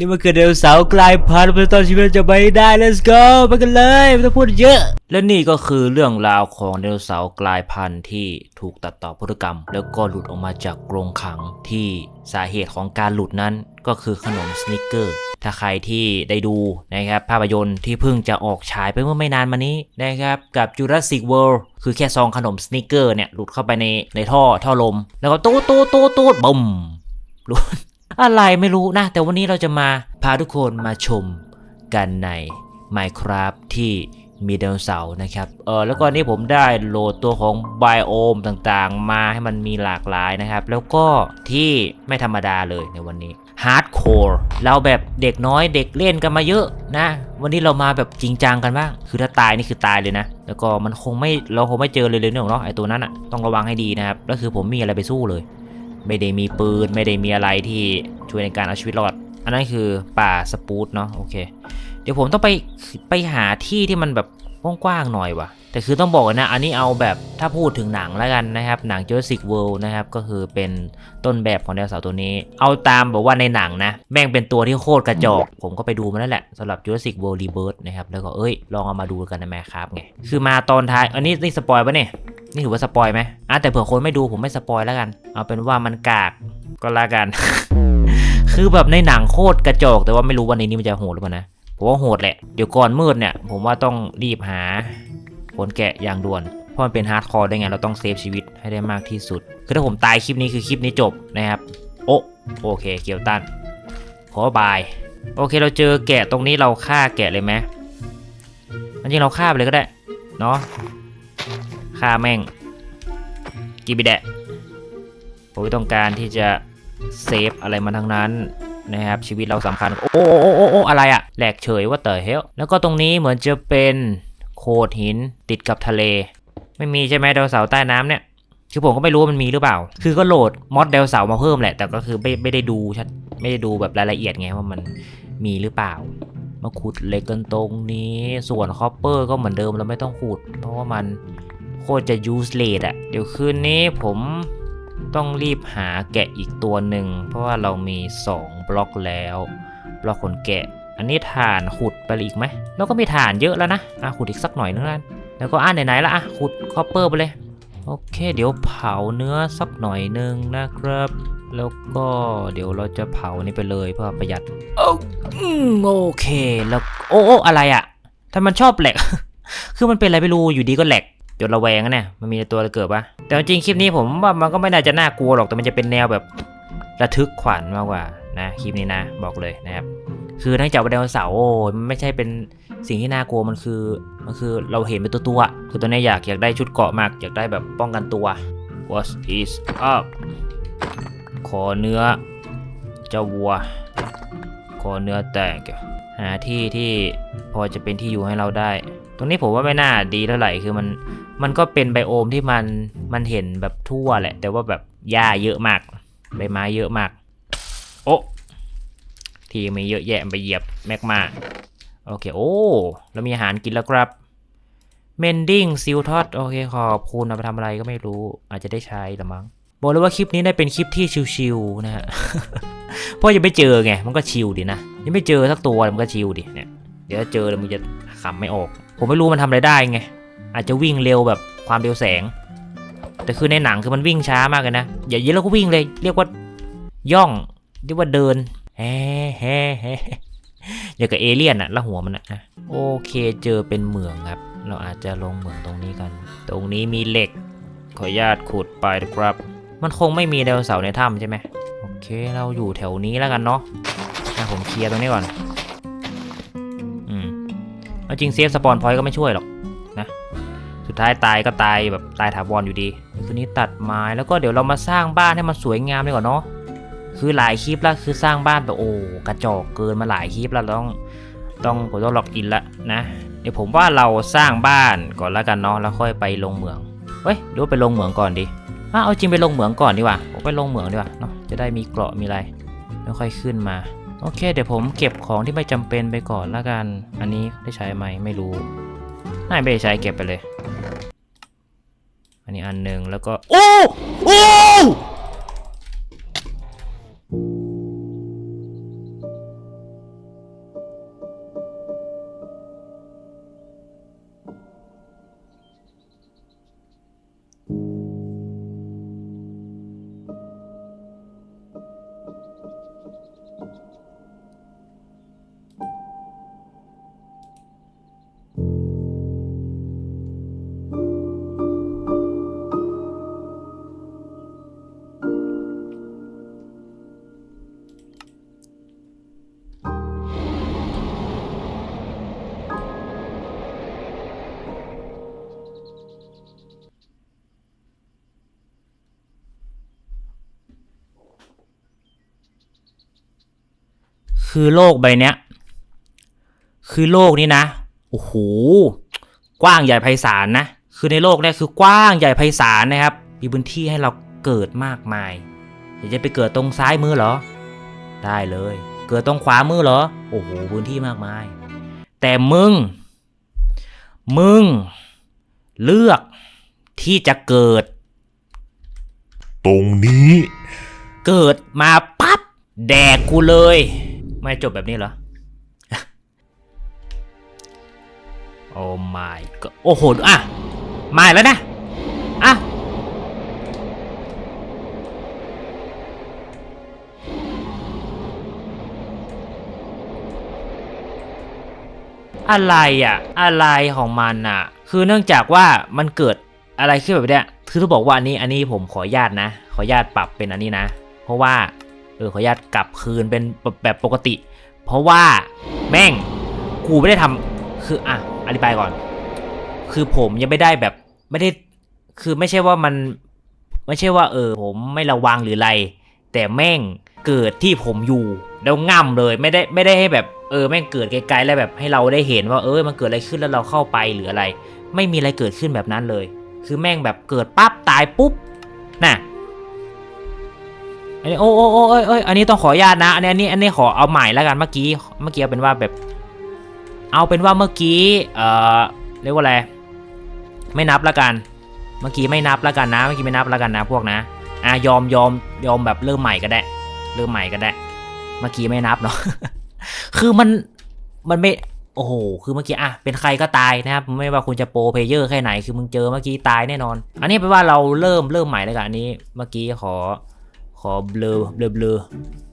นี่มันคือเดลเสาร์กลายพันธุ์เป็นตอนชีวิตจะไปได้ let's go ไปกันเลยไม่ต้องพูดเยอะ และนี่ก็คือเรื่องราวของเดลเสาร์กลายพันธุ์ที่ถูกตัดต่อพฤติกรรม แล้วก็หลุดออกมาจากกรงขังที่สาเหตุของการหลุดนั้นก็คือขนมสนิกเกอร์ ถ้าใครที่ได้ดูนะครับภาพยนตร์ที่เพิ่งจะออกฉายไปเมื่อไม่นานมานี้นะครับกับ Jurassic World คือแค่ซองขนมสนิกเกอร์เนี่ยหลุดเข้าไปในในท่อท่อลม แล้วก็ตูดตูดตูดตูดบุ้มหลุด อะไรไม่รู้นะ แต่วันนี้เราจะมาพาทุกคนมาชมกันใน Minecraft ที่มีไดโนเสาร์นะครับเออแล้วก็นี่ผมได้โหลดตัวของไบโอมต่างๆ มาให้มันมีหลากหลายนะครับ แล้วก็ที่ไม่ธรรมดาเลยในวันนี้ฮาร์ดคอร์เราแบบเด็กน้อยเด็กเล่นกันมาเยอะนะ วันนี้เรามาแบบจริงจังกันบ้าง คือถ้าตายนี่คือตายเลยนะ แล้วก็มันคงไม่เราคงไม่เจอเลยเลยเนาะไอตัวนั้นอะต้องระวังให้ดีนะครับแล้วคือผมมีอะไรไปสู้เลย ไม่ได้มีปืน ไม่ได้มีอะไรที่ช่วยในการเอาชีวิตรอด อันนั้นคือป่าสปูตเนาะโอเค เดี๋ยวผมต้องไปไปหาที่ที่มันแบบ กว้างๆหน่อยว่ะแต่คือต้องบอกก่อนนะ อันนี้เอาแบบถ้าพูดถึงหนังแล้วกันนะครับ หนัง Jurassic World นะครับ ก็คือเป็นต้นแบบของไดโนเสาร์ตัวนี้ เอาตามแบบว่าในหนังนะ แม่งเป็นตัวที่โคตรกระจอก ผมก็ไปดูมาแล้วแหละสำหรับ Jurassic World Rebirth นะครับ แล้วก็เอ้ย ลองเอามาดูกันนะแม่ครับไง คือมาตอนท้าย อันนี้นี่สปอยปะเนี่ย นี่ถือว่าสปอยไหมอะแต่เผื่อคนไม่ดูผมไม่สปอยแล้วกัน เอาเป็นว่ามันกากก็แล้วกัน คือแบบในหนังโคตรกระจอก แต่ว่าไม่รู้ว่าในนี้มันจะโหดหรือเปล่านะ ผมว่าโหดแหละ เดี๋ยวก่อนมืดเนี่ย ผมว่าต้องรีบหาผลแกะอย่างด่วน เพราะมันเป็นฮาร์ดคอร์ได้ไง เราต้องเซฟชีวิตให้ได้มากที่สุด คือถ้าผมตายคลิปนี้คือคลิปนี้จบนะครับ โอะโอเค เกียวตัน ขอบาย โอเค เราเจอแกะตรงนี้เราฆ่าแกะเลยไหมจริงเราฆ่าไปเลยก็ได้ เนาะฆ่าแม่งกิบิแดะผมไม่ต้องการที่จะเซฟอะไรมาทั้งนั้น นะครับชีวิตเราสำคัญ โอ้โอ้โอ้โอ้อะไรอะแหลกเฉยว่าเต๋อเฮลแล้วก็ตรงนี้เหมือนจะเป็นโขดหินติดกับทะเล ไม่มีใช่ไหมดาวเสาใต้น้ำเนี่ยคือผมก็ไม่รู้ว่ามันมีหรือเปล่า คือก็โหลดมอดดาวเสามาเพิ่มแหละ แต่ก็คือไม่ไม่ได้ดูชัด ไม่ได้ดูแบบรายละเอียดไงว่ามันมีหรือเปล่า มาขุดเหล็กกันตรงนี้ ส่วนคอปเปอร์ก็เหมือนเดิมเราไม่ต้องขุด เพราะว่ามันโคตรจะ useless อะเดี๋ยวคืนนี้ผม ต้องรีบหาแกะอีกตัวหนึ่ง เพราะว่าเรามี 2 บล็อกแล้ว บล็อกขนแกะ อันนี้ถ่านขุดไปอีกไหมแล้วก็มีถ่านเยอะแล้วนะอะขุดอีกสักหน่อยนึงแล้วแล้วก็อ่านไหนๆละอะขุดคอปเปอร์ไปเลย โอเค เดี๋ยวเผาเนื้อสักหน่อยนึงนะครับ แล้วก็เดี๋ยวเราจะเผานี่ไปเลยเพื่อประหยัดโอ้โอเคแล้วโอ้โออะไรอะ่ะถ้ามันชอบแหลก คือมันเป็นอะไรไม่รู้อยู่ดีก็แหลก จนระแวงอะเนี่ยมันมีตัวอะไรเกิดปะแต่จริงคลิปนี้ผมว่ามันก็ไม่น่าจะน่ากลัวหรอกแต่มันจะเป็นแนวแบบระทึกขวัญมากกว่านะคลิปนี้นะบอกเลยนะครับ คือทั้งจากไดโนเสาร์โอ้มันไม่ใช่เป็นสิ่งที่น่ากลัวมันคือมันคือเราเห็นเป็นตัวตัวๆคือตอนนี้อยากอยากได้ชุดเกราะมากอยากได้แบบป้องกันตัว What is up ขอเนื้อเจ้าวัว ขอเนื้อแตกหาที่ที่พอจะเป็นที่อยู่ให้เราได้ ตรงนี้ผมว่าไม่น่าดีเท่าไหร่คือมัน มันก็เป็นไบโอมที่มันมันเห็นแบบทั่วแหละ แต่ว่าแบบหญ้าเยอะมากใบไม้เยอะมาก โอ้ทีมีเยอะแยะไปเหยียบแมกมาโอเค โอ้เรามีอาหารกินแล้วครับเมนดิ้งซิลทอดโอเคขอบคุณเอาไปทำอะไรก็ไม่รู้ อาจจะได้ใช้ละมั้งบอกเลยว่าคลิปนี้ได้เป็นคลิปที่ชิวๆนะฮะเพราะยังไม่เจอไงมันก็ชิลดีนะยังไม่เจอสักตัวมันก็ชิลดิเนี่ยเดี๋ยวเจอแล้วมึงจะขำไม่ออก ผมไม่รู้มันทำอะไรได้ไง อาจจะวิ่งเร็วแบบความเร็วแสง แต่คือในหนังคือมันวิ่งช้ามากเลยนะ อย่าเยอะแล้วก็วิ่งเลย เรียกว่าย่องเรียกว่าเดินแฮ่แฮ่แฮ่อย่ากับเอเลี่ยนอะล้วหัวมันอะนะโอเคเจอเป็นเหมืองครับ เราอาจจะลงเหมืองตรงนี้กัน ตรงนี้มีเหล็ก ขออนุญาตขุดไปนะครับ มันคงไม่มีไดโนเสาร์ในถ้ำใช่ไหมโอเคเราอยู่แถวนี้แล้วกันเนาะอ่ผมเคลียร์ตรงนี้ก่อน อืมเอาจริงเซฟสปอนพอยต์ก็ไม่ช่วยหรอก ท้ายตายก็ตายแบบตายถาวรอยู่ดีคืนนี้ตัดไม้แล้วก็เดี๋ยวเรามาสร้างบ้านให้มันสวยงามดีกว่าเนาะคือหลายคลิปแล้วคือสร้างบ้านแบบโอ้กระจอกเกินมาหลายคลิปแล้วต้องต้องผมต้องล็อกอินละนะเดี๋ยวผมว่าเราสร้างบ้านก่อนแล้วกันเนาะแล้วค่อยไปลงเหมืองเฮ้ยหรือว่าไปลงเหมืองก่อนดีอะเอาจริงไปลงเหมืองก่อนดีกว่าผมไปลงเหมืองดีกว่าเนาะจะได้มีเกราะมีอะไรแล้วค่อยขึ้นมาโอเค เดี๋ยวผมเก็บของที่ไม่จำเป็นไปก่อนแล้วกัน อันนี้ได้ใช้ไหมไม่รู้น่าไม่ได้ใช้เก็บไปเลย อันนี้อันหนึ่งแล้วก็ โอ้ โอ้ คือโลกใบเนี้ย คือโลกนี้นะโอ้โหกว้างใหญ่ไพศาลนะ คือในโลกเนี่ยคือกว้างใหญ่ไพศาลนะครับ มีพื้นที่ให้เราเกิดมากมายอยากจะไปเกิดตรงซ้ายมือเหรอ ได้เลย เกิดตรงขวามือเหรอ โอ้โหพื้นที่มากมาย แต่มึง มึง เลือกที่จะเกิด ตรงนี้ เกิดมาปั๊บแดกกูเลย ไม่จบแบบนี้เหรอ โอ้ไม่ก็โอ้โห อะ มาแล้วนะ อะ อะไรอะ อะไรของมันอะ คือเนื่องจากว่ามันเกิดอะไรขึ้นแบบเนี้ยคือต้องบอกว่าอันนี้ อันนี้ผมขออนุญาตนะ ขออนุญาตปรับเป็นอันนี้นะ เพราะว่า เออขออนุญาตกลับคืนเป็นแบบปกติ เพราะว่าแม่งกูไม่ได้ทำคืออะอธิบายก่อน คือผมยังไม่ได้แบบไม่ได้คือไม่ใช่ว่ามันไม่ใช่ว่า เออ ผมไม่ระวังหรืออะไร แต่แม่งเกิดที่ผมอยู่แล้วง่ำเลยไม่ได้ไม่ได้ให้แบบเออแม่งเกิดไกลๆแล้วแบบให้เราได้เห็นว่าเออมันเกิดอะไรขึ้นแล้วเราเข้าไปหรืออะไร ไม่มีอะไรเกิดขึ้นแบบนั้นเลย คือแม่งแบบเกิดปั๊บตายปุ๊บน่ะ นนี้โอ้โอ้โอ้เอ้ยเอ้ยอันนี้ต้องขออนุญาตนะอันนี้อันนี้อันนี้ขอเอาใหม่แล้วกันเมื่อกี้เมื่อกี้เอาเป็นว่าแบบ เอาเป็นว่าเมื่อกี้เอ่อเรียกว่าอะไรไม่นับแล้วกัน เมื่อกี้ไม่นับแล้วกันนะ เมื่อกี้ไม่นับแล้วกันนะ พวกนะอะยอมยอมยอมแบบเริ่มใหม่ก็ได้ เริ่มใหม่ก็ได้ เมื่อกี้ไม่นับเนาะคือมันมันไม่โอ้โห คือเมื่อกี้อะ เป็นใครก็ตายนะครับ ไม่ว่าคุณจะโปรเพเยอร์แค่ไหน คือมึงเจอเมื่อกี้ตายแน่นอน อันนี้แปลว่าเราเริ่มเริ่มใหม่แล้วกันอันนี้ เมื่อกี้ขอ ขอเบลอเบลอเบลอ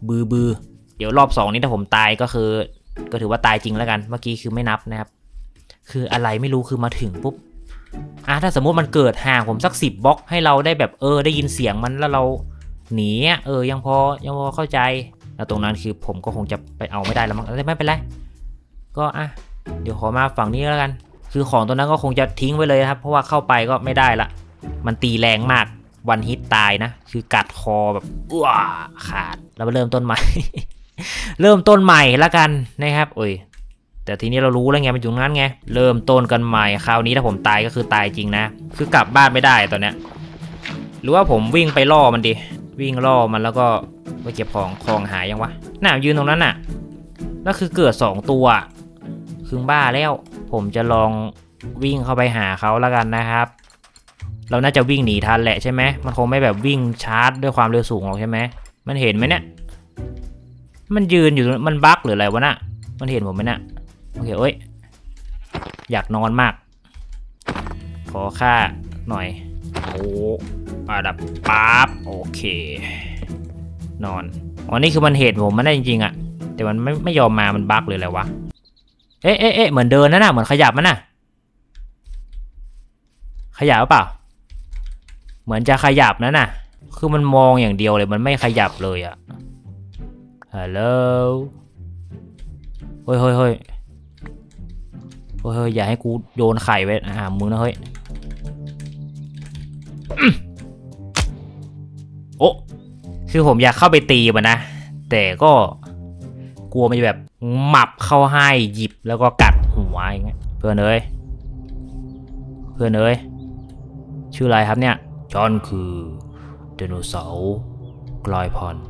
บือบือเดี๋ยวรอบสองนี้ถ้าผมตายก็คือ ก็ถือว่าตายจริงแล้วกัน เมื่อกี้คือไม่นับนะครับ คืออะไรไม่รู้คือมาถึงปุ๊บอะถ้าสมมติมันเกิดห่างผมสักสิบบล็อกให้เราได้แบบเออได้ยินเสียงมันแล้วเราหนีเออยังพอยังพอเข้าใจแล้วตรงนั้นคือผมก็คงจะไปเอาไม่ได้แล้วมั้งไม่เป็นไรก็อะเดี๋ยวขอมาฝั่งนี้แล้วกัน คือของตัวนั้นก็คงจะทิ้งไว้เลยนะครับ เพราะว่าเข้าไปก็ไม่ได้ละ มันตีแรงมาก วันฮิตตายนะ คือกัดคอแบบว้าขาดแล้วมาเริ่มต้นใหม่ เริ่มต้นใหม่ล้วกันนะครับโอ้ยแต่ทีนี้เรารู้แล้วไงมันอยู่งนั้นไง เริ่มต้นกันใหม่คราวนี้ถ้าผมตายก็คือตายจริงนะ คือกลับบ้านไม่ได้ตอนเนี้ยหรือว่าผมวิ่งไปล่อมันดิวิ่งล่อมันแล้วก็ไปเก็บของของหายยังวะหน่ายืนตรงนั้นน่ะแล้วคือเกิดสองตัวคือบ้าแล้ว ผมจะลองวิ่งเข้าไปหาเขาแล้วกันนะครับ เราน่าจะวิ่งหนีทันแหละใช่ไหมมันคงไม่แบบวิ่งชาร์จด้วยความเร็วสูงหรอกใช่ไหมมันเห็นไหมเนี่ย มันยืนอยู่มันบั๊กหรืออะไรวะน่ะ มันเห็นผมไหมน่ะโอเคเอ้ย อยากนอนมาก ขอค่าหน่อย โอ้อาดับปั๊บโอเค นอน อ๋อ นี่คือมันเห็นผมมันได้จริงๆอะแต่มันไม่ไม่ยอมมา มันบั๊กเลยอะไรวะ เอ๊ะเอ๊ะเอ๊ะเหมือนเดินนะน่ะ เหมือนขยับมันน่ะ ขยับหรือเปล่า เหมือนจะขยับนะน่ะ คือมันมองอย่างเดียวเลยมันไม่ขยับเลยอะฮัลโหลเฮ้ยเฮ้ยเฮ้ยเฮ้ยเฮ้ยอย่าให้กูโยนไข่ไว้หามึงนะเฮ้ยโอ้คือผมอยากเข้าไปตีมันนะ แต่ก็กลัวมันจะแบบหมับเข้าให้หยิบแล้วก็กัดหัวอย่างเงี้ยเพื่อนเอ้ยเพื่อนเอ้ยชื่ออะไรครับเนี่ย จอนคือไดโนเสาร์กลายพันธุ์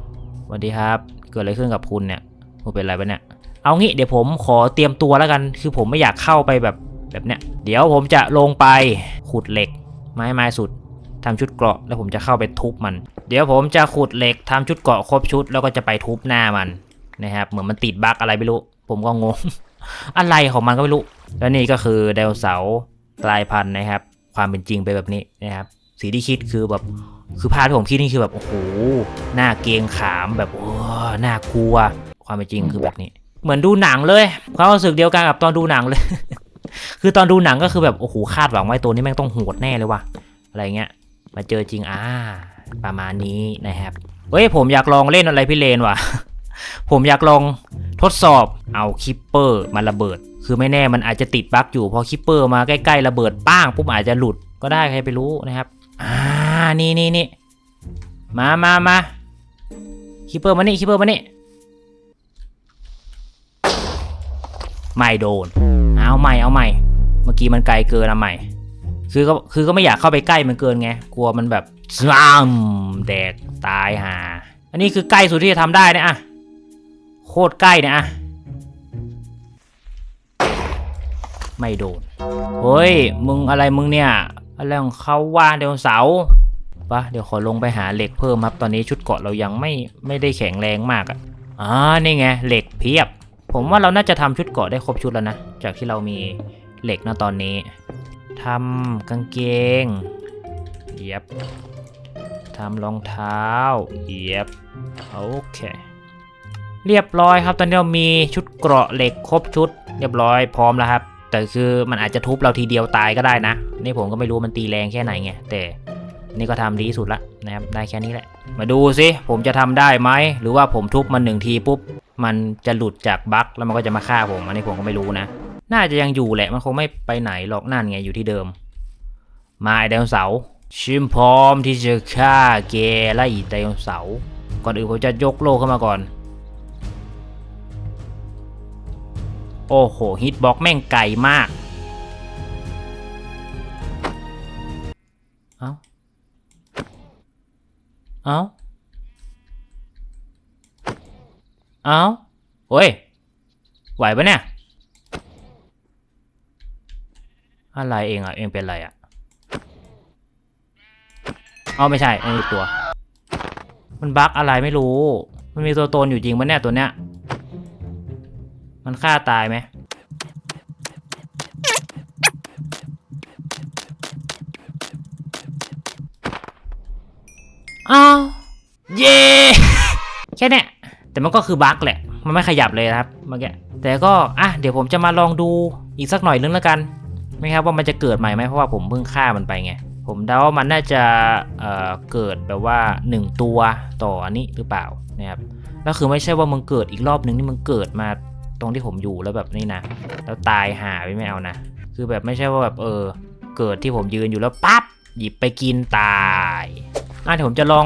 สวัสดีครับ เกิดอะไรขึ้นกับคุณเนี่ยคุณเป็นอะไรปะเนี่ย เอางี้เดี๋ยวผมขอเตรียมตัวแล้วกัน คือผมไม่อยากเข้าไปแบบแบบเนี้ย เดี๋ยวผมจะลงไปขุดเหล็ก ไม้ไม้สุดทำชุดเกราะแล้วผมจะเข้าไปทุบมัน เดี๋ยวผมจะขุดเหล็กทำชุดเกราะครบชุดแล้วก็จะไปทุบหน้ามันนะครับเหมือนมันติดบั๊กอะไรไม่รู้ ผมก็งง อะไรของมันก็ไม่รู้ แล้วนี่ก็คือไดโนเสาร์กลายพันธุ์นะครับ ความเป็นจริงไปแบบนี้นะครับ สีที่คิดคือแบบคือภาพที่ผมคิดนี่คือแบบโอ้โหหน้าเกงขามแบบโอ้หน่ากลัว ความเป็นจริงคือแบบนี้ เหมือนดูหนังเลย ความรู้สึกเดียวกันกับตอนดูหนังเลย คือตอนดูหนังก็คือแบบโอ้โหคาดหวังไว้ตัวนี้แม่งต้องโหดแน่เลยว่ะอะไรเงี้ย มาเจอจริงอ่าประมาณนี้นะครับเฮ้ยผมอยากลองเล่นอะไรพี่เลนว่ะ ผมอยากลองทดสอบเอาคิปเปอร์มาระเบิด คือไม่แน่มันอาจจะติดบั๊กอยู่พอคิปเปอร์มาใกล้ๆระเบิดป้างปุ๊บอาจจะหลุดก็ได้ใครไปรู้นะครับ อ่า นี่นี่นี่มามามาคิปเปอร์มานี่คิปเปอร์มานี่ไม่โดน เอาใหม่เอาใหม่ เมื่อกี้มันไกลเกินเอาใหม่ คือก็คือก็ไม่อยากเข้าไปใกล้มันเกินไง กลัวมันแบบซ้ำแดกตายหา อันนี้คือใกล้สุดที่จะทำได้นะอะโคตรใกล้เนะอะไม่โดน เฮ้ย มึงอะไรมึงเนี่ย อะไรของเขาว่าเดี๋ยวเสาปะเดี๋ยวขอลงไปหาเหล็กเพิ่มครับ ตอนนี้ชุดเกาะเรายังไม่ไม่ได้แข็งแรงมากอะอ่านี่ไงเหล็กเพียบ ผมว่าเราน่าจะทำชุดเกาะได้ครบชุดแล้วนะ จากที่เรามีเหล็กนะตอนนี้ทำกางเกงเย็บทำรองเท้าเย็บโอเค เรียบร้อยครับ ตอนนี้เรามีชุดเกราะเหล็กครบชุด เรียบร้อยพร้อมแล้วครับ แต่คือมันอาจจะทุบเราทีเดียวตายก็ได้นะ นี่ผมก็ไม่รู้มันตีแรงแค่ไหนไง แต่นี่ก็ทำดีสุดละนะครับ ได้แค่นี้แหละ มาดูสิผมจะทำได้ไหม หรือว่าผมทุบมันหนึ่งทีปุ๊บ มันจะหลุดจากบั๊กแล้วมันก็จะมาฆ่าผม อันนี้ผมก็ไม่รู้นะ น่าจะยังอยู่แหละ มันคงไม่ไปไหนหรอก นั่นไงอยู่ที่เดิม มาไอไดโนเสาร์ชิมพร้อมที่จะฆ่าแกและอีไดโนเสาร์ก่อนอื่นผมจะยกโล่ขึ้นมาก่อน โอ้โหฮิตบ็อกแม่งไก่มาก เอาเอาเอาโอ้ย ไหวปะเนี่ย อะไรเองอะ เองเป็นอะไรอะ เอาไม่ใช่ไอ้นี่ตัว มันบั๊กอะไรไม่รู้ มันมีตัวตนอยู่จริงปะเนี่ยตัวเนี้ย มันฆ่าตายไหมอ้าวเย้แค่เนี้ยแต่มันก็คือบั๊กแหละ มันไม่ขยับเลยนะครับเมื่อกี้แต่ก็อะเดี๋ยวผมจะมาลองดูอีกสักหน่อยนึงแล้วกัน ไม่ครับว่ามันจะเกิดใหม่ไหมเพราะว่าผมเพิ่งฆ่ามันไปไงผมเดาว่ามันน่าจะเอ่อเกิดแบบว่า 1 ตัวต่ออันนี้หรือเปล่านะครับแล้วคือไม่ใช่ว่ามึงเกิดอีกรอบนึงนี่มึงเกิดมา ตรงที่ผมอยู่แล้วแบบนี้นะ แล้วตายหาไปไม่เอานะ คือแบบไม่ใช่ว่าแบบเออ เกิดที่ผมยืนอยู่แล้วปั๊บหยิบไปกินตายอะเดี๋ยวผมจะลอง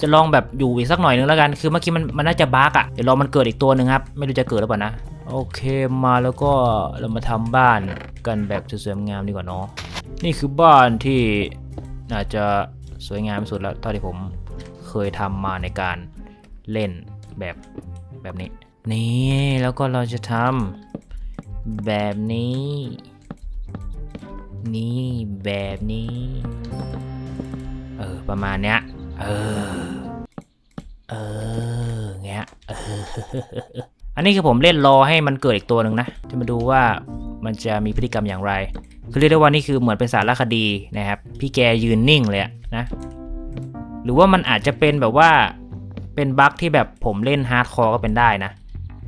จะลองแบบอยู่อีกสักหน่อยนึงแล้วกัน คือเมื่อกี้มันมันน่าจะบั๊กอะ เดี๋ยวรอมันเกิดอีกตัวหนึ่งครับ ไม่รู้จะเกิดหรือเปล่านะ โอเคมาแล้วก็เรามาทำบ้านกันแบบสวยๆงามดีกว่าเนาะ นี่คือบ้านที่น่าจะสวยงามที่สุดแล้วเท่าที่ผมเคยทำมาในการเล่นแบบแบบนี้ นี่แล้วก็เราจะทำแบบนี้ นี่แบบนี้ เออ ประมาณเนี้ย เออ เออเงี้ยเอออันนี้คือผมเล่นรอให้มันเกิดอีกตัวหนึ่งนะ จะมาดูว่ามันจะมีพฤติกรรมอย่างไร คือเรียกได้ว่านี่คือเหมือนเป็นสารคดีนะครับ พี่แกยืนนิ่งเลยนะ หรือว่ามันอาจจะเป็นแบบว่าเป็นบั๊กที่แบบผมเล่นฮาร์ดคอร์ก็เป็นได้นะ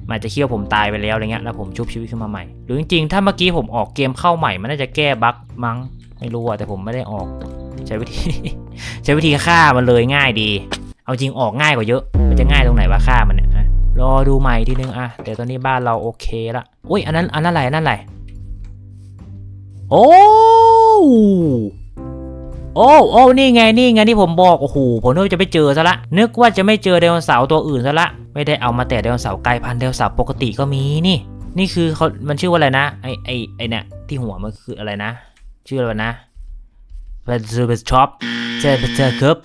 มันจะเคี่ยวผมตายไปแล้วอะไรเงี้ยแล้วผมชุบชีวิตขึ้นมาใหม่หรือจริงๆถ้าเมื่อกี้ผมออกเกมเข้าใหม่มันน่าจะแก้บั๊กมั้งไม่รู้อะแต่ผมไม่ได้ออก ใช้วิธี ใช้วิธีฆ่ามันเลยง่ายดี เอาจริงออกง่ายกว่าเยอะ มันจะง่ายตรงไหนวะฆ่ามันเนี่ยรอดูใหม่ทีนึงอะแต่ตอนนี้บ้านเราโอเคละอุ้ยอันนั้นอันนั้นอะไรอันนั้นอะไรโอ้ โอ้โอ้นี่ไงนี่ไงที่ผมบอกโอ้โหผมนึกว่าจะไม่เจอซะละนึกว่าจะไม่เจอไดโนเสาร์ตัวอื่นซะละไม่ได้เอามาแต่ไดโนเสาร์กลายพันธุ์ไดโนเสาร์ปกติก็มีนี่ นี่คือเขามันชื่อว่าอะไรนะไอไอไอเนี่ยที่หัวมันคืออะไรนะ ชื่ออะไรนะเป็นซูเปอร์ช็อปเจอเจอครับ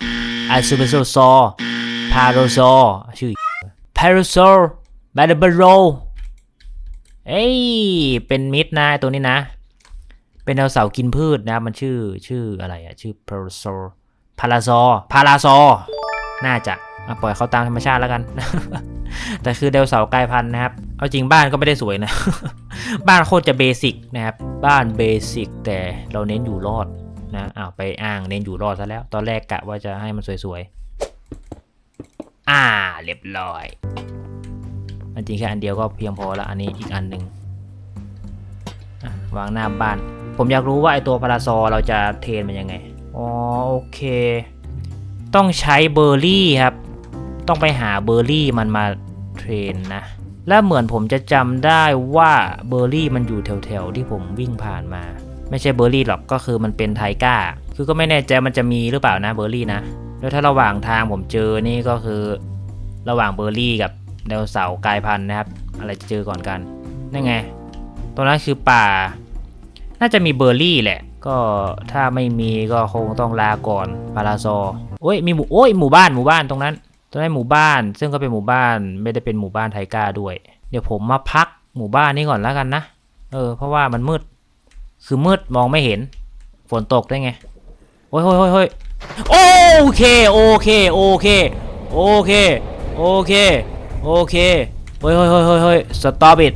ไอซูเปอร์โซซอพาโรโซชื่อพาโรโซบาร์เบโรเอ้ยเป็นมิดนะตัวนี้นะ เป็นดาวเสาร์กินพืชนะครับมันชื่อชื่ออะไรอะชื่อพาราโซพาราโซพาราโซน่าจะปล่อยเขาตามธรรมชาติแล้วกัน แต่คือดาวเสาร์กลายพันธุ์นะครับ เอาจริงบ้านก็ไม่ได้สวยนะ บ้านโคตรจะเบสิกนะครับ บ้านเบสิกแต่เราเน้นอยู่รอดนะอ้าวไปอ้างเน้นอยู่รอดซะแล้ว ตอนแรกกะว่าจะให้มันสวยๆ อ่าเรียบร้อยอันจริงแค่อันเดียวก็เพียงพอละอันนี้อีกอันหนึ่งวางหน้าบ้าน ผมอยากรู้ว่าไอตัวพาราซอเราจะเทรนมันยังไง อ๋อโอเค ต้องใช้เบอร์รี่ครับ ต้องไปหาเบอร์รี่มันมาเทรนนะ และเหมือนผมจะจำได้ว่าเบอร์รี่มันอยู่แถวๆที่ผมวิ่งผ่านมา ไม่ใช่เบอร์รี่หรอกก็คือมันเป็นไทก้า คือก็ไม่แน่ใจมันจะมีหรือเปล่านะเบอร์รี่นะ แล้วถ้าระหว่างทางผมเจอนี่ก็คือ ระหว่างเบอร์รี่กับไดโนเสาร์กายพันธุ์นะครับ อะไรจะเจอก่อนกันนั่นไงตรงนั้นคือป่า น่าจะมีเบอร์รี่แหละ ก็ถ้าไม่มีก็คงต้องลาก่อนพาราซอโอ้ยมีหมู่โอ้ยหมู่บ้านหมู่บ้านตรงนั้นตรงนั้นหมู่บ้าน ซึ่งก็เป็นหมู่บ้านไม่ได้เป็นหมู่บ้านไทก้าด้วย เดี๋ยวผมมาพักหมู่บ้านนี้ก่อนแล้วกันนะเออ เพราะว่ามันมืด คือมืดมองไม่เห็น ฝนตกได้ไงโอ้ยโอ้ยโอ้ยโอ้ยโอเคโอเคโอเคโอเคโอเคโอเคเฮ้ยเฮ้ยเฮ้ยเฮ้ยเฮ้ย stop it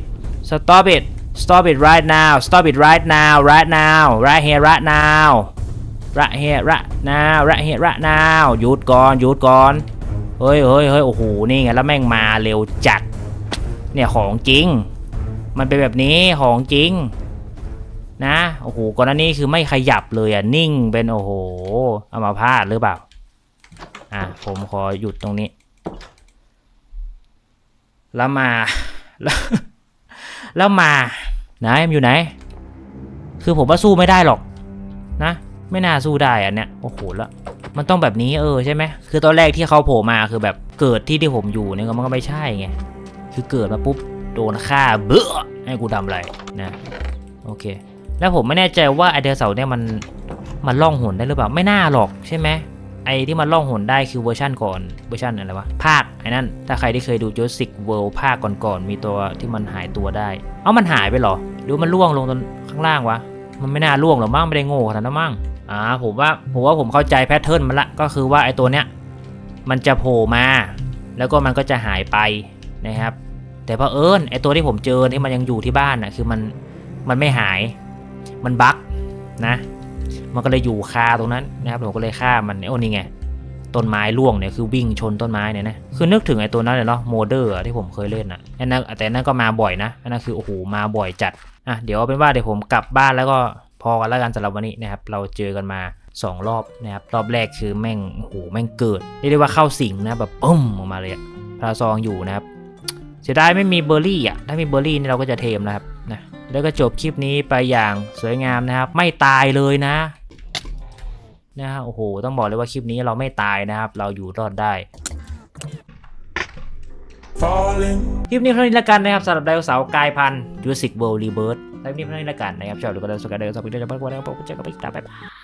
stop it stop it right now stop it right now right now right here right now right here right now right here right now หยุดก่อนหยุดก่อนเฮ้ยเฮ้ยเฮ้ยโอ้โหนี่ไงแล้วแม่งมาเร็วจัดเนี่ยของจริง มันเป็นแบบนี้ของจริง นะโอ้โหก่อนหน้านี้คือไม่ขยับเลยอะนิ่งเป็นโอ้โหเอามาพาดหรือเปล่าอะผมขอหยุดตรงนี้ แล้วมาแล้วแล้วมา ไหนมันอยู่ไหน คือผมว่าสู้ไม่ได้หรอก นะ ไม่น่าสู้ได้อันเนี้ยโอ้โหแล้วมันต้องแบบนี้เออใช่ไหมคือตอนแรกที่เขาโผล่มาคือแบบเกิดที่ที่ผมอยู่เนี่ยมันก็ไม่ใช่ไงคือเกิดมาปุ๊บโดนฆ่าเบ้อให้กูทำอะไรนะ โอเค แล้วผมไม่แน่ใจว่าไอเดอร์เสาเนี่ยมันมันล่องหนได้หรือเปล่าไม่น่าหรอกใช่ไหมไอที่มันล่องหนได้คือเวอร์ชันก่อนเวอร์ชันอะไรวะภาคไอ้นั่นถ้าใครที่เคยดู Jurassic World ภาคก่อนๆมีตัวที่มันหายตัวได้ เอ้ามันหายไปหรอ หรือมันล่วงลงตรงข้างล่างวะ มันไม่น่าล่วงหรอกมั้งไม่ได้โง่ขนาดนั้นมั้งอ่าผมว่าผมว่าผมเข้าใจแพทเทิร์นมันละก็คือว่าไอตัวเนี้ยมันจะโผล่มา แล้วก็มันก็จะหายไปนะครับ แต่เพอเอิญไอตัวที่ผมเจอที่มันยังอยู่ที่บ้านน่ะคือมันมันไม่หาย มันบั๊กนะ มันก็เลยอยู่คาตรงนั้นนะครับผมก็เลยฆ่ามันโอ้นี่ไงต้นไม้ร่วงเนี่ยคือวิ่งชนต้นไม้เนี่ยนะคือนึกถึงไอ้ตัวนั้นเลยเนาะโมเดอร์ที่ผมเคยเล่นอะอันนั้นแต่นนั่นก็มาบ่อยนะอันนั้นคือโอ้โหมาบ่อยจัด อะเดี๋ยวเอาเป็นว่าเดี๋ยวผมกลับบ้านแล้วก็พอกันแล้วกันสำหรับวันนี้นะครับ เราเจอกันมา 2 รอบนะครับ รอบแรกคือแม่งโหแม่งเกิดเรียกได้ว่าเข้าสิงนะแบบปุ้มออกมาเลยอะพาซองอยู่นะครับ เสียดายไม่มีเบอร์รี่อะถ้ามีเบอร์รี่นี่เราก็จะเทมนะครับนะแล้วก็จบคลิปนี้ไปอย่างสวยงามนะครับ ไม่ตายเลยนะนะฮะโอ้โห ต้องบอกเลยว่าคลิปนี้เราไม่ตายนะครับ เราอยู่รอดได้ คลิปนี้เท่านี้ละกันนะครับสำหรับไดโนเสาร์กายพันธุ์ Jurassic World Rebirth คลิปนี้เท่านี้ละกันนะครับชอบดูก็ได้สกัดไดโนเสาร์ไปด้วยจะพักวันแล้วพบกันเจอกันอีกตามบ๊ายบาย